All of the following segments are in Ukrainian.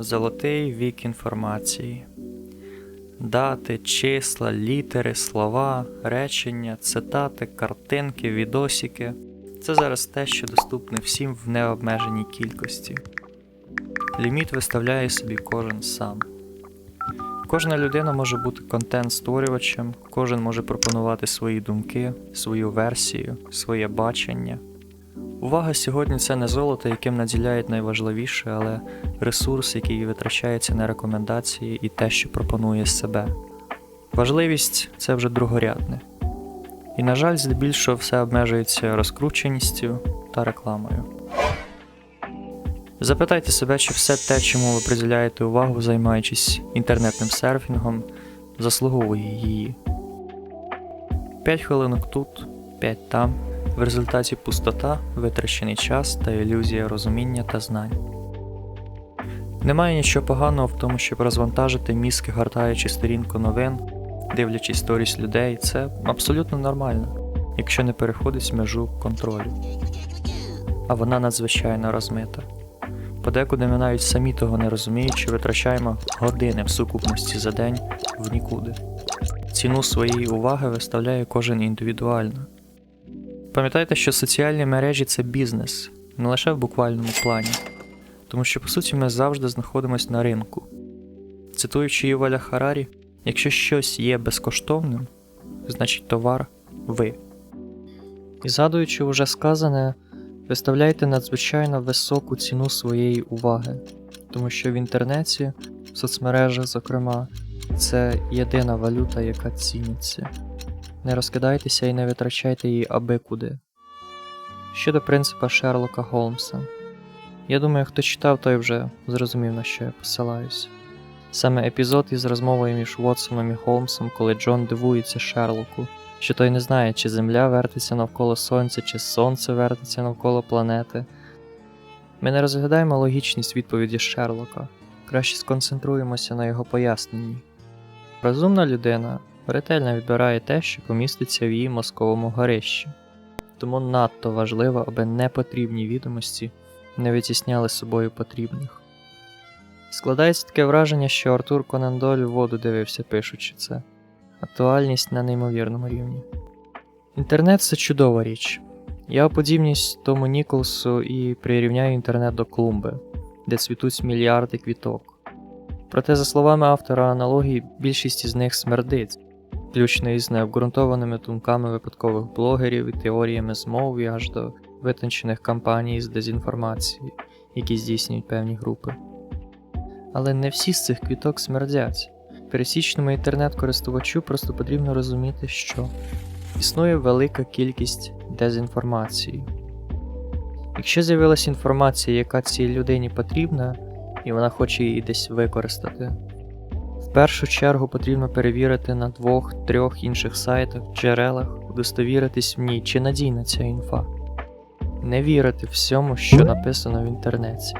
Золотий вік інформації. Дати, числа, літери, слова, речення, цитати, картинки, відосики це зараз те, що доступне всім в необмеженій кількості. Ліміт виставляє собі кожен сам. Кожна людина може бути контент-створювачем, кожен може пропонувати свої думки, свою версію, своє бачення. Увага сьогодні це не золото, яким наділяють найважливіше, але ресурс, який витрачається на рекомендації і те, що пропонує себе. Важливість це вже другорядне. І, на жаль, здебільшого все обмежується розкрученістю та рекламою. Запитайте себе, чи все те, чому ви приділяєте увагу, займаючись інтернетним серфінгом, заслуговує її. 5 хвилинок тут, 5 там. В результаті пустота, витрачений час та ілюзія розуміння та знань. Немає нічого поганого в тому, щоб розвантажити мізки, гортаючи сторінку новин, дивлячись сторіс людей, це абсолютно нормально, якщо не переходить межу контролю. А вона надзвичайно розмита. Подекуди ми навіть самі того не розуміючи, витрачаємо години в сукупності за день в нікуди. Ціну своєї уваги виставляє кожен індивідуально. Пам'ятайте, що соціальні мережі це бізнес, не лише в буквальному плані, тому що по суті ми завжди знаходимося на ринку. Цитуючи Юваля Харарі, якщо щось є безкоштовним, значить товар ви. І згадуючи уже сказане, виставляйте надзвичайно високу ціну своєї уваги, тому що в інтернеті, в соцмережах, зокрема, це єдина валюта, яка ціниться. Не розкидайтеся і не витрачайте її аби куди. Щодо принципа Шерлока Голмса. Я думаю, хто читав, той вже зрозумів, на що я посилаюсь. Саме епізод із розмовою між Вотсоном і Холмсом, коли Джон дивується Шерлоку, що той не знає, чи Земля вертиться навколо Сонця, чи Сонце вертиться навколо планети. Ми не розглядаємо логічність відповіді Шерлока, краще сконцентруємося на його поясненні. Розумна людина ретельно відбирає те, що поміститься в її мозковому горищі, тому надто важливо, аби непотрібні відомості не витісняли собою потрібних. Складається таке враження, що Артур Конан Дойль в воду дивився, пишучи це. Актуальність на неймовірному рівні. Інтернет це чудова річ. Я подібність тому Ніколсу і прирівняю інтернет до клумби, де цвітуть мільярди квіток. Проте, за словами автора аналогії, більшість із них смердить, включно із необґрунтованими думками випадкових блогерів і теоріями змови аж до витончених кампаній з дезінформації, які здійснюють певні групи. Але не всі з цих квіток смердять. Пересічному інтернет-користувачу просто потрібно розуміти, що існує велика кількість дезінформації. Якщо з'явилася інформація, яка цій людині потрібна, і вона хоче її десь використати, в першу чергу потрібно перевірити на двох-трьох інших сайтах, джерелах, удостовіритись в ній, чи надійна ця інфа. Не вірити всьому, що написано в інтернеті.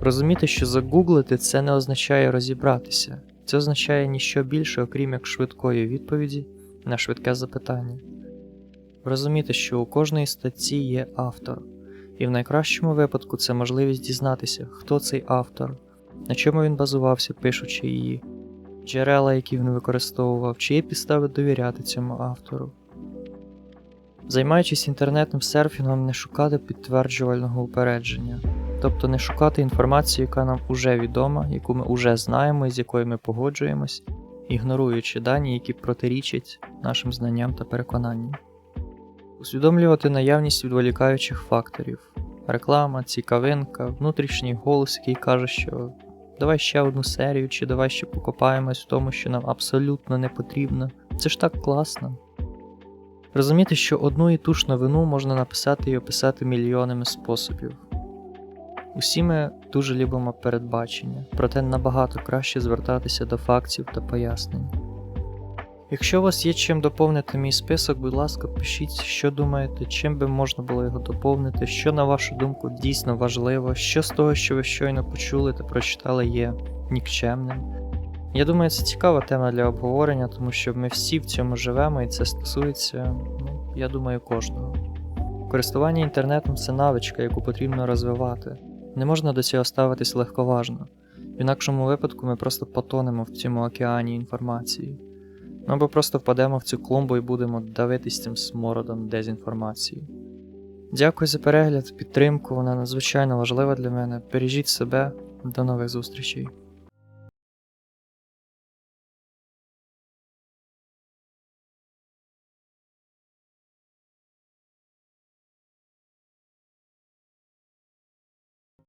Розуміти, що загуглити це не означає розібратися, це означає ніщо більше, окрім як швидкої відповіді на швидке запитання. Розуміти, що у кожної статті є автор, і в найкращому випадку це можливість дізнатися, хто цей автор, на чому він базувався, пишучи її, джерела, які він використовував, чи є підстави довіряти цьому автору. Займаючись інтернетним серфінгом, не шукати підтверджувального упередження, тобто не шукати інформацію, яка нам уже відома, яку ми уже знаємо і з якою ми погоджуємось, ігноруючи дані, які протирічать нашим знанням та переконанням. Усвідомлювати наявність відволікаючих факторів, реклама, цікавинка, внутрішній голос, який каже, що давай ще одну серію, чи давай ще покопаємось в тому, що нам абсолютно не потрібно. Це ж так класно. Розуміти, що одну і ту ж новину можна написати і описати мільйонами способів. Усі ми дуже любимо передбачення, проте набагато краще звертатися до фактів та пояснень. Якщо у вас є чим доповнити мій список, будь ласка, пишіть, що думаєте, чим би можна було його доповнити, що, на вашу думку, дійсно важливо, що з того, що ви щойно почули та прочитали, є нікчемним. Я думаю, це цікава тема для обговорення, тому що ми всі в цьому живемо, і це стосується, ну, я думаю, кожного. Користування інтернетом це навичка, яку потрібно розвивати. Не можна до цього ставитись легковажно. В інакшому випадку ми просто потонемо в цьому океані інформації. Ну або просто впадемо в цю клумбу і будемо давитись цим смородом дезінформації. Дякую за перегляд, підтримку, вона надзвичайно важлива для мене. Бережіть себе, до нових зустрічей.